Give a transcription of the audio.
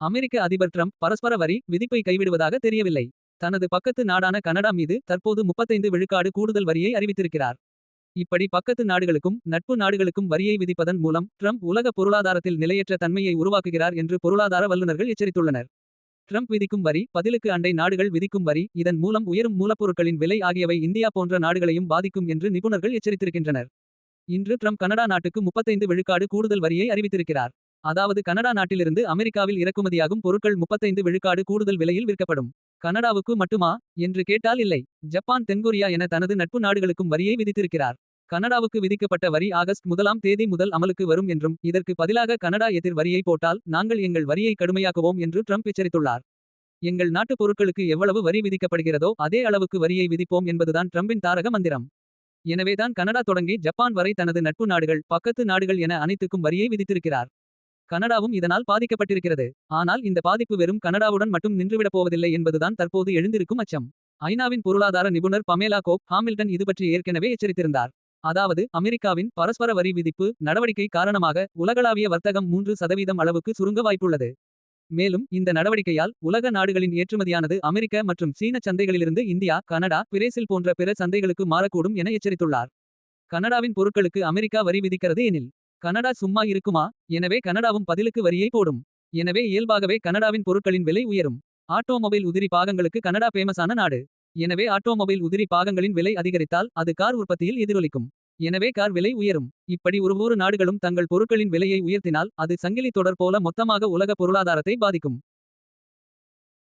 அமெரிக்க அதிபர் ட்ரம்ப் பரஸ்பர வரி விதிப்பை கைவிடுவதாக தெரியவில்லை. தனது பக்கத்து நாடான கனடா மீது தற்போது 35 விழுக்காடு கூடுதல் வரியை அறிவித்திருக்கிறார். இப்படி பக்கத்து நாடுகளுக்கும் நட்பு நாடுகளுக்கும் வரியை விதிப்பதன் மூலம் ட்ரம்ப் உலக பொருளாதாரத்தில் நிலையற்ற தன்மையை உருவாக்குகிறார் என்று பொருளாதார வல்லுநர்கள் எச்சரித்துள்ளனர். ட்ரம்ப் விதிக்கும் வரி பதிலுக்கு அண்டை நாடுகள் விதிக்கும் வரி இதன் மூலம் உயரும் மூலப்பொருட்களின் விலை ஆகியவை இந்தியா போன்ற நாடுகளையும் பாதிக்கும் என்று நிபுணர்கள் எச்சரித்திருக்கின்றனர். இன்று ட்ரம்ப் கனடா நாட்டுக்கு 35 விழுக்காடு கூடுதல் வரியை அறிவித்திருக்கிறார். அதாவது கனடா நாட்டிலிருந்து அமெரிக்காவில் இறக்குமதியாகும் பொருட்கள் 35 விழுக்காடு கூடுதல் விலையில் விற்கப்படும். கனடாவுக்கு மட்டுமா என்று கேட்டால் இல்லை. ஜப்பான் தென்கொரியா என தனது நட்பு நாடுகளுக்கும் வரியை விதித்திருக்கிறார். கனடாவுக்கு விதிக்கப்பட்ட வரி ஆகஸ்ட் முதலாம் தேதி முதல் அமலுக்கு வரும் என்றும் இதற்கு பதிலாக கனடா எதிர் வரியை போட்டால் நாங்கள் எங்கள் வரியை கடுமையாக்குவோம் என்று ட்ரம்ப் எச்சரித்துள்ளார். எங்கள் நாட்டுப் பொருட்களுக்கு எவ்வளவு வரி விதிக்கப்படுகிறதோ அதே அளவுக்கு வரியை விதிப்போம் என்பதுதான் ட்ரம்பின் தாரக மந்திரம். எனவேதான் கனடா தொடங்கி ஜப்பான் வரை தனது நட்பு நாடுகள் பக்கத்து நாடுகள் என அனைத்துக்கும் வரியை விதித்திருக்கிறார். கனடாவும் இதனால் பாதிக்கப்பட்டிருக்கிறது. ஆனால் இந்த பாதிப்பு வெறும் கனடாவுடன் மட்டும் நின்றுவிடப் போவதில்லை என்பதுதான் தற்போது எழுந்திருக்கும் அச்சம். ஐநாவின் பொருளாதார நிபுணர் பமேலா கோப் ஹாமில்டன் இதுபற்றி ஏற்கனவே எச்சரித்திருந்தார். அதாவது அமெரிக்காவின் பரஸ்பர வரி விதிப்பு நடவடிக்கை காரணமாக உலகளாவிய வர்த்தகம் மூன்று சதவீதம் அளவுக்கு சுருங்க வாய்ப்புள்ளது. மேலும் இந்த நடவடிக்கையால் உலக நாடுகளின் ஏற்றுமதியானது அமெரிக்க மற்றும் சீன சந்தைகளிலிருந்து இந்தியா கனடா பிரேசில் போன்ற பிற சந்தைகளுக்கு மாறக்கூடும் என எச்சரித்துள்ளார். கனடாவின் பொருட்களுக்கு அமெரிக்கா வரி விதிக்கிறது எனில். கனடா சும்மா இருக்குமா எனவே கனடாவும் பதிலுக்கு வரியை போடும். எனவே இயல்பாகவே கனடாவின் பொருட்களின் விலை உயரும். ஆட்டோமொபைல் உதிரி பாகங்களுக்கு கனடா பேமஸான நாடு. எனவே ஆட்டோமொபைல் உதிரி பாகங்களின் விலை அதிகரித்தால் அது கார் உற்பத்தியில் எதிரொலிக்கும். எனவே கார் விலை உயரும். இப்படி ஒவ்வொரு நாடுகளும் தங்கள் பொருட்களின் விலையை உயர்த்தினால் அது சங்கிலி தொடர் போல மொத்தமாக உலக பொருளாதாரத்தை பாதிக்கும்.